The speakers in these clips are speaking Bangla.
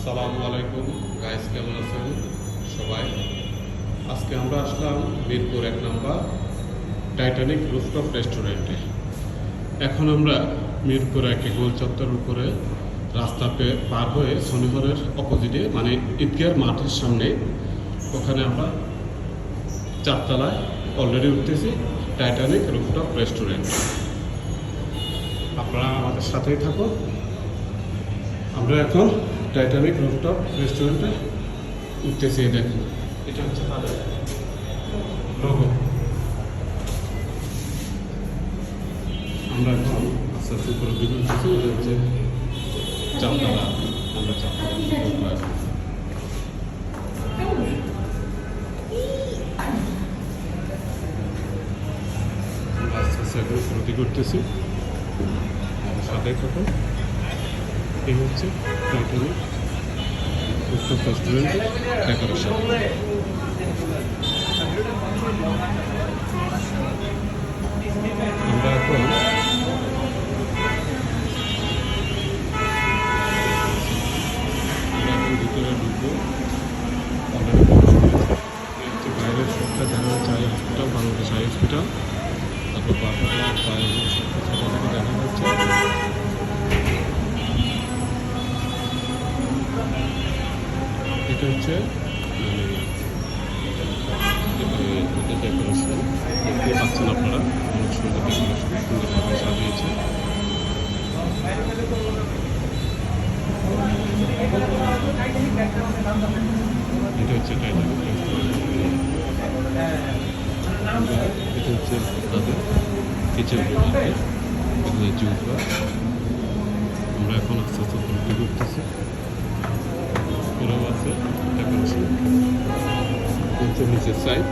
আসসালামু আলাইকুম। গাইস কেমন আছেন? সবাই? আজকে আমরা আসলাম মিরপুর এক নাম্বার টাইটানিক রুফটপ রেস্টুরেন্টে এখন আমরা মিরপুর একে গোল চত্বর উপরে রাস্তা পার হয়ে শনিবারের অপোজিটে মানে ঈদগার মাঠের সামনে, ওখানে আমরা চারতলায় অলরেডি উঠতেছি টাইটানিক রুফটপ রেস্টুরেন্ট আপনারা আমাদের সাথেই থাকুন। আমরা এখন টাইটানিক রুফটপ রেস্টুরেন্টে উঠতেছি এই দেখুন এটা হচ্ছে তাদের লোগো আমরা এখন আস্তে আস্তে উপরে উঠতেছি এটা হচ্ছে আমরা চারতলা আমরা আস্তে আস্তে এখন দিকে উঠতেছি। আমাদের থাকুন। এই হচ্ছে টাইটানিক উত্তর রেস্টুরেন্টের ডেকোরেশন আমরা এখন ভিতরে ঢুকবো। বাইরের সবটা দেখা যাচ্ছে eye hospital Bangladesh eye hospital তারপর দেখা যাচ্ছে এটা হচ্ছে মানে ডেকোরেশন দেখতে পাচ্ছেন আপনারা, অনেক সুন্দর ডেকোরেশন সুন্দরভাবে সাজিয়েছে। এটা হচ্ছে এটা হচ্ছে তাদের কিচেন এখানে জুস আমরা এখন আস্তে আস্তে ঘুরতে হচ্ছে নিচের সাইড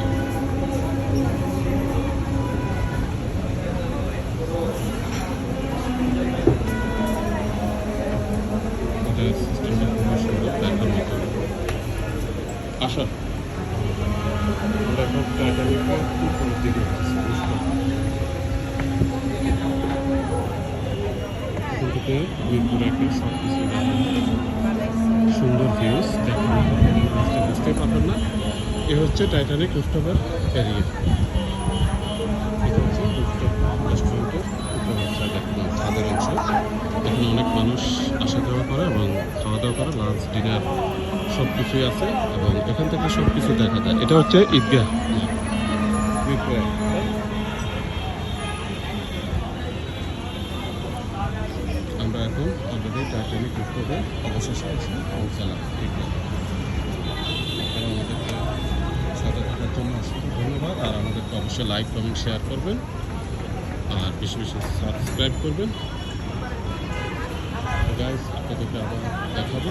আসা। আমরা এখন টাইটানিকের উপরের দিকে থেকে মিরপুর একে সব কিছু সুন্দর ভিউজ মতো বুঝতে না? এ হচ্ছে টাইটানিক রুফটপের এরিয়া ছাদের অংশ এখানে অনেক মানুষ আসা যাওয়া করে এবং খাওয়া দাওয়া করে লাঞ্চ ডিনার সব কিছুই আছে এবং এখান থেকে সব কিছু দেখা যায়। এটা হচ্ছে ঈদগাহ। আমরা এখন অলরেডি টাইটানিক রুফটপে অবশেষে এসে পৌঁছালাম ঈদগাহ অবশ্যই লাইক কমেন্ট শেয়ার করবেন। আর বেশি বেশি সাবস্ক্রাইব করবেন। আপনাদেরকে আবার দেখাবো।